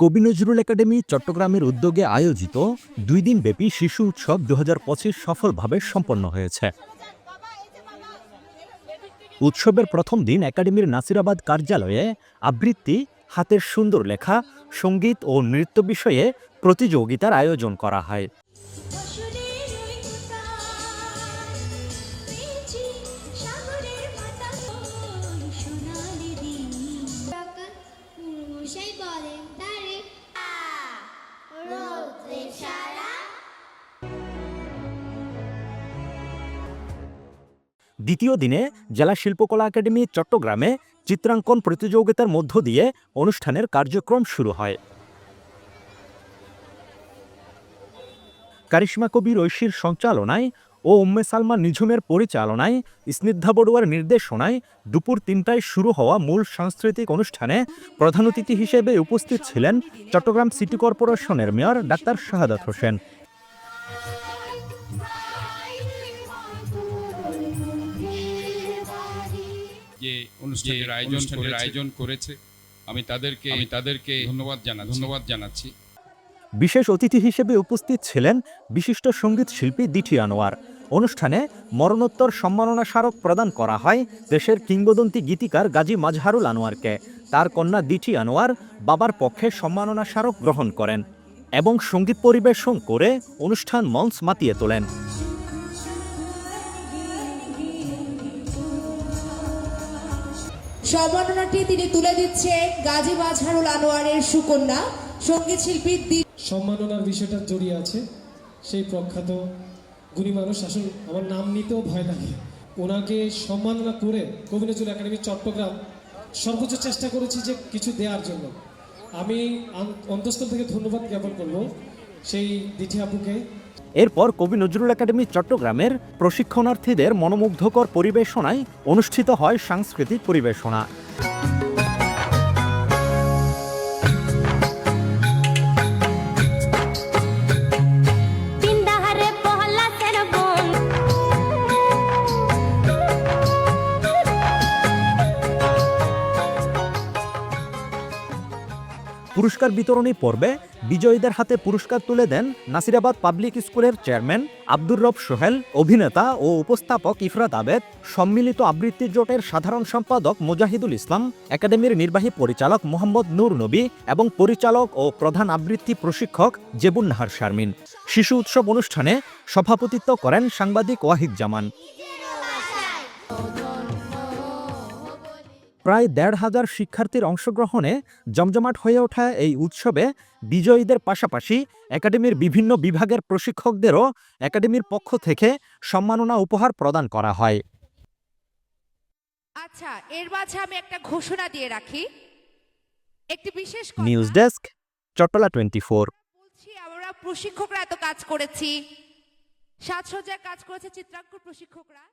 কবি নজরুল একাডেমি চট্টগ্রামের উদ্যোগে আয়োজিত দুই দিন ব্যাপী শিশু উৎসব দু হাজার পঁচিশ সফলভাবে সম্পন্ন হয়েছে। উৎসবের প্রথম দিন একাডেমির নাসিরাবাদ কার্যালয়ে আবৃত্তি, হাতের সুন্দর লেখা, সংগীত ও নৃত্য বিষয়ে প্রতিযোগিতার আয়োজন করা হয়। দ্বিতীয় দিনে জেলা শিল্পকলা একাডেমি, চট্টগ্রামে চিত্রাঙ্কন প্রতিযোগিতার মধ্য দিয়ে অনুষ্ঠানের কার্যক্রম শুরু হয়। কারিশ্মা কবির ঐশীর সঞ্চালনায় ও উম্মে সালমা নিঝুমের পরিচালনায় স্নিগ্ধা বড়ুয়ার নির্দেশনায় দুপুর তিনটায় শুরু হওয়া মূল সাংস্কৃতিক অনুষ্ঠানে প্রধান অতিথি হিসেবে উপস্থিত ছিলেন চট্টগ্রাম সিটি কর্পোরেশনের মেয়র ডাক্তার শাহাদাত হোসেন। যে অনুষ্ঠানের আয়োজন আয়োজন করেছে আমি তাদেরকে আমি তাদেরকে ধন্যবাদ জানা ধন্যবাদ জানাচ্ছি। বিশেষ অতিথি হিসেবে উপস্থিত ছিলেন বিশিষ্ট সংগীত শিল্পী দিঠি আনোয়ার। অনুষ্ঠানে মরণোত্তর সম্মাননা স্মারক প্রদান করা হয় দেশের কিংবদন্তি গীতিকার গাজী মাজহারুল আনোয়ারকে। তার কন্যা দিঠি আনোয়ার বাবার পক্ষে সম্মাননা স্মারক গ্রহণ করেন এবং সংগীত পরিবেশন করে অনুষ্ঠান মঞ্চ মাতিয়ে তোলেন। সম্মাননাটি তিনি তুলে দিচ্ছেন গাজী মাজহারুল আনোয়ারের সুকন্যা, সংগীত শিল্পী সম্মাননার বিষয়টা জড়িয়ে আছে। সেই প্রখ্যাত গুণী মানুষ, আসলে আমার নাম নিতেও ভয় লাগে। ওনাকে সম্মাননা করে কবি নজরুল একাডেমি চট্টগ্রাম সর্বোচ্চ চেষ্টা করেছি যে কিছু দেওয়ার জন্য। আমি অন্তঃস্থল থেকে ধন্যবাদ জ্ঞাপন করব সেই দিঠি আপুকে। এরপর কবি নজরুল একাডেমি চট্টগ্রামের প্রশিক্ষণার্থীদের মনোমুগ্ধকর পরিবেশনায় অনুষ্ঠিত হয় সাংস্কৃতিক পরিবেশনা। পুরস্কার বিতরণী পর্বে বিজয়ীদের হাতে পুরস্কার তুলে দেন নাসিরাবাদ পাবলিক স্কুলের চেয়ারম্যান আব্দুর রব সোহেল, অভিনেতা ও উপস্থাপক ইফরাত আবেদ, সম্মিলিত আবৃত্তি জোটের সাধারণ সম্পাদক মুজাহিদুল ইসলাম, একাডেমির নির্বাহী পরিচালক মোহাম্মদ নূর নবী এবং পরিচালক ও প্রধান আবৃত্তি প্রশিক্ষক জেবুন নাহার শারমিন। শিশু উৎসব অনুষ্ঠানে সভাপতিত্ব করেন সাংবাদিক ওয়াহিদ জামান। প্রায় দেড় হাজার শিক্ষার্থীর অংশগ্রহণে জমজমাট হয়ে ওঠা এই উৎসবে বিজয়ীদের পাশাপাশি একাডেমির বিভিন্ন বিভাগের প্রশিক্ষকদেরও একাডেমির পক্ষ থেকে সম্মাননা উপহার প্রদান করা হয়। আচ্ছা এর মাঝে আমি একটা ঘোষণা দিয়ে রাখি। একটি বিশেষ news desk Chattala twenty four. বলছি আমরা প্রশিক্ষকরা এত কাজ করেছি। সাজসজ্জায় কাজ করেছে চিত্রাঙ্কন প্রশিক্ষকরা।